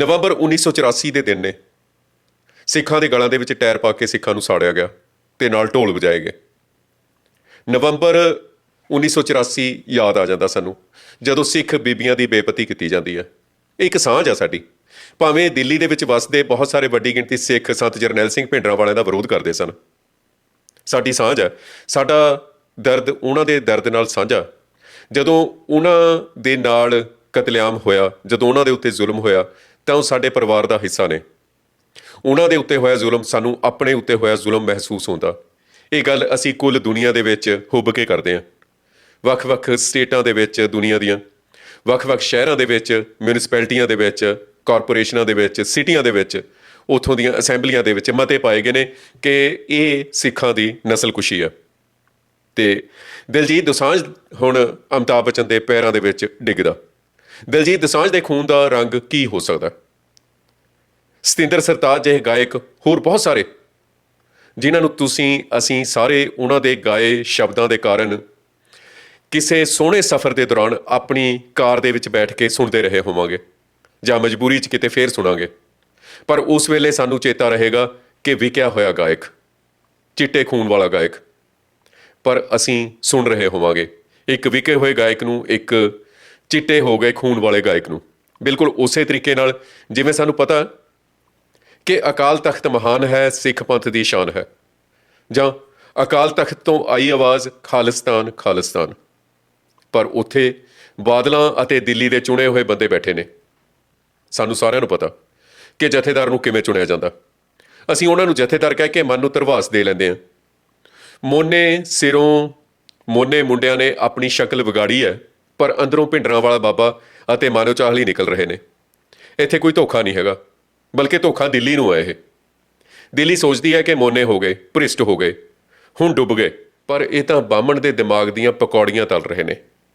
ਨਵੰਬਰ 1984 ਦੇ ਦਿਨ ਨੇ। ਸਿੱਖਾਂ ਦੇ ਗਲਾਂ ਦੇ ਵਿੱਚ ਟਾਇਰ ਪਾ ਕੇ ਸਿੱਖਾਂ ਨੂੰ ਸਾੜਿਆ ਗਿਆ ਤੇ ਨਾਲ ਢੋਲ ਵਜਾਏ ਗਏ। ਨਵੰਬਰ 1984 ਯਾਦ ਆ ਜਾਂਦਾ ਸਾਨੂੰ, ਜਦੋਂ ਸਿੱਖ ਬੀਬੀਆਂ ਦੀ ਬੇਪਤੀ ਕੀਤੀ ਜਾਂਦੀ ਹੈ। ਇਹ ਇੱਕ ਸਾਂਝ ਆ ਸਾਡੀ। ਭਾਵੇਂ ਦਿੱਲੀ ਦੇ ਵਿੱਚ ਵਸਦੇ ਬਹੁਤ ਸਾਰੇ ਵੱਡੀ ਗਿਣਤੀ ਸਿੱਖ ਸੰਤ ਜਰਨੈਲ ਸਿੰਘ ਭਿੰਡਰਾਂ ਵਾਲਿਆਂ ਦਾ ਵਿਰੋਧ ਕਰਦੇ ਸਨ। ਸਾਡੀ ਸਾਂਝ ਹੈ ਸਾਡਾ ਦਰਦ ਉਹਨਾਂ ਦੇ ਦਰਦ ਨਾਲ ਸਾਂਝਾ। ਜਦੋਂ ਉਹਨਾਂ ਦੇ ਨਾਲ ਕਤਲੇਆਮ ਹੋਇਆ, ਜਦੋਂ ਉਹਨਾਂ ਦੇ ਉੱਤੇ ਜ਼ੁਲਮ ਹੋਇਆ, ਤਾਂ ਉਹ ਸਾਡੇ ਪਰਿਵਾਰ ਦਾ ਹਿੱਸਾ ਨੇ। ਉਹਨਾਂ ਦੇ ਉੱਤੇ ਹੋਇਆ ਜ਼ੁਲਮ ਸਾਨੂੰ ਆਪਣੇ ਉੱਤੇ ਹੋਇਆ ਜ਼ੁਲਮ ਮਹਿਸੂਸ ਹੁੰਦਾ। ਇਹ ਗੱਲ ਅਸੀਂ ਕੁੱਲ ਦੁਨੀਆ ਦੇ ਵਿੱਚ ਹੁੱਬ ਕੇ ਕਰਦੇ ਹਾਂ। ਵੱਖ-ਵੱਖ ਸਟੇਟਾਂ ਦੇ ਵਿੱਚ ਦੁਨੀਆ ਦੀਆਂ, ਵੱਖ-ਵੱਖ ਸ਼ਹਿਰਾਂ ਦੇ ਵਿੱਚ, ਮਿਊਨਿਸਪੈਲਿਟੀਆਂ ਦੇ ਵਿੱਚ, ਕਾਰਪੋਰੇਸ਼ਨਾਂ ਦੇ ਵਿੱਚ, ਸਿਟੀਆਂ ਦੇ ਵਿੱਚ, ਉਥੋਂ ਦੀਆਂ ਅਸੈਂਬਲੀਆਂ ਦੇ ਵਿੱਚ ਮਤੇ ਪਾਏ ਗਏ ਨੇ ਕਿ ਇਹ ਸਿੱਖਾਂ ਦੀ ਨਸਲਕੁਸ਼ੀ ਹੈ। ਤੇ ਦਿਲਜੀਤ ਦੋਸਾਂਝ ਹੁਣ ਅਮਿਤਾਭ ਬੱਚਨ ਦੇ ਪੈਰਾਂ ਦੇ ਵਿੱਚ ਡਿੱਗਦਾ। ਦਿਲਜੀਤ ਦਸਾਂਝ ਦੇ ਖੂਨ ਦਾ ਰੰਗ ਕੀ ਹੋ ਸਕਦਾ? ਸਤਿੰਦਰ ਸਰਤਾਜ ਜਿਹੇ ਗਾਇਕ, ਹੋਰ ਬਹੁਤ ਸਾਰੇ। ਜਿਨ੍ਹਾਂ ਨੂੰ ਤੁਸੀਂ, ਅਸੀਂ ਸਾਰੇ ਉਹਨਾਂ ਦੇ ਗਾਏ ਸ਼ਬਦਾਂ ਦੇ ਕਾਰਨ ਕਿਸੇ ਸੋਹਣੇ ਸਫ਼ਰ ਦੇ ਦੌਰਾਨ ਆਪਣੀ ਕਾਰ ਦੇ ਵਿੱਚ ਬੈਠ ਕੇ ਸੁਣਦੇ ਰਹੇ ਹੋਵਾਂਗੇ ਜਾਂ ਮਜਬੂਰੀ 'ਚ ਕਿਤੇ ਫੇਰ ਸੁਣਾਂਗੇ। ਪਰ ਉਸ ਵੇਲੇ ਸਾਨੂੰ ਚੇਤਾ ਰਹੇਗਾ ਕਿ ਵਿਕਿਆ ਹੋਇਆ ਗਾਇਕ, ਚਿੱਟੇ ਖੂਨ ਵਾਲਾ ਗਾਇਕ। ਪਰ ਅਸੀਂ ਸੁਣ ਰਹੇ ਹੋਵਾਂਗੇ। ਇੱਕ ਵਿਕੇ ਹੋਏ ਗਾਇਕ ਨੂੰ ਇੱਕ ਚਿੱਟੇ ਹੋ ਗਏ ਖੂਨ ਵਾਲੇ ਗਾਇਕ ਨੂੰ। ਬਿਲਕੁਲ ਉਸੇ ਤਰੀਕੇ ਨਾਲ ਜਿਵੇਂ ਸਾਨੂੰ ਪਤਾ ਕਿ ਅਕਾਲ ਤਖਤ ਮਹਾਨ ਹੈ, ਸਿੱਖ ਪੰਥ ਦੀ ਸ਼ਾਨ ਹੈ। ਜਾਂ ਅਕਾਲ ਤਖਤ ਤੋਂ ਆਈ ਆਵਾਜ਼, ਖਾਲਿਸਤਾਨ ਖਾਲਿਸਤਾਨ। ਪਰ ਉੱਥੇ ਬਾਦਲਾਂ ਅਤੇ ਦਿੱਲੀ ਦੇ ਚੁਣੇ ਹੋਏ ਬੰਦੇ ਬੈਠੇ ਨੇ। ਸਾਨੂੰ ਸਾਰਿਆਂ ਨੂੰ ਪਤਾ ਕਿ ਜਥੇਦਾਰ ਨੂੰ ਕਿਵੇਂ ਚੁਣਿਆ ਜਾਂਦਾ। ਅਸੀਂ ਉਹਨਾਂ ਨੂੰ ਜਥੇਦਾਰ ਕਹਿ ਕੇ ਮਨ ਨੂੰ ਧਰਵਾਸ ਦੇ ਲੈਂਦੇ ਹਾਂ। ਮੋਨੇ ਸਿਰੋਂ ਮੋਨੇ ਮੁੰਡਿਆਂ ਨੇ ਆਪਣੀ ਸ਼ਕਲ ਵਿਗਾੜੀ ਹੈ। ਪਰ ਅੰਦਰੋਂ ਭਿੰਡਰਾਂ ਵਾਲਾ ਬਾਬਾ ਅਤੇ ਮਾਨੋ ਚਾਹਲੀ ਨਿਕਲ ਰਹੇ ਨੇ। ਇੱਥੇ ਕੋਈ ਧੋਖਾ ਨਹੀਂ ਹੈਗਾ, ਬਲਕਿ ਧੋਖਾ ਦਿੱਲੀ ਨੂੰ ਹੈ ਇਹ। ਦਿੱਲੀ ਸੋਚਦੀ ਹੈ ਕਿ ਮੋਨੇ ਹੋ ਗਏ, ਭ੍ਰਿਸ਼ਟ ਹੋ ਗਏ, ਹੁਣ ਡੁੱਬ ਗਏ, ਪਰ ਇਹ ਤਾਂ ਬਾਹਮਣ ਦੇ ਦਿਮਾਗ ਦੀਆਂ ਪਕੌੜੀਆਂ ਤਲ ਰਹੇ ਨੇ।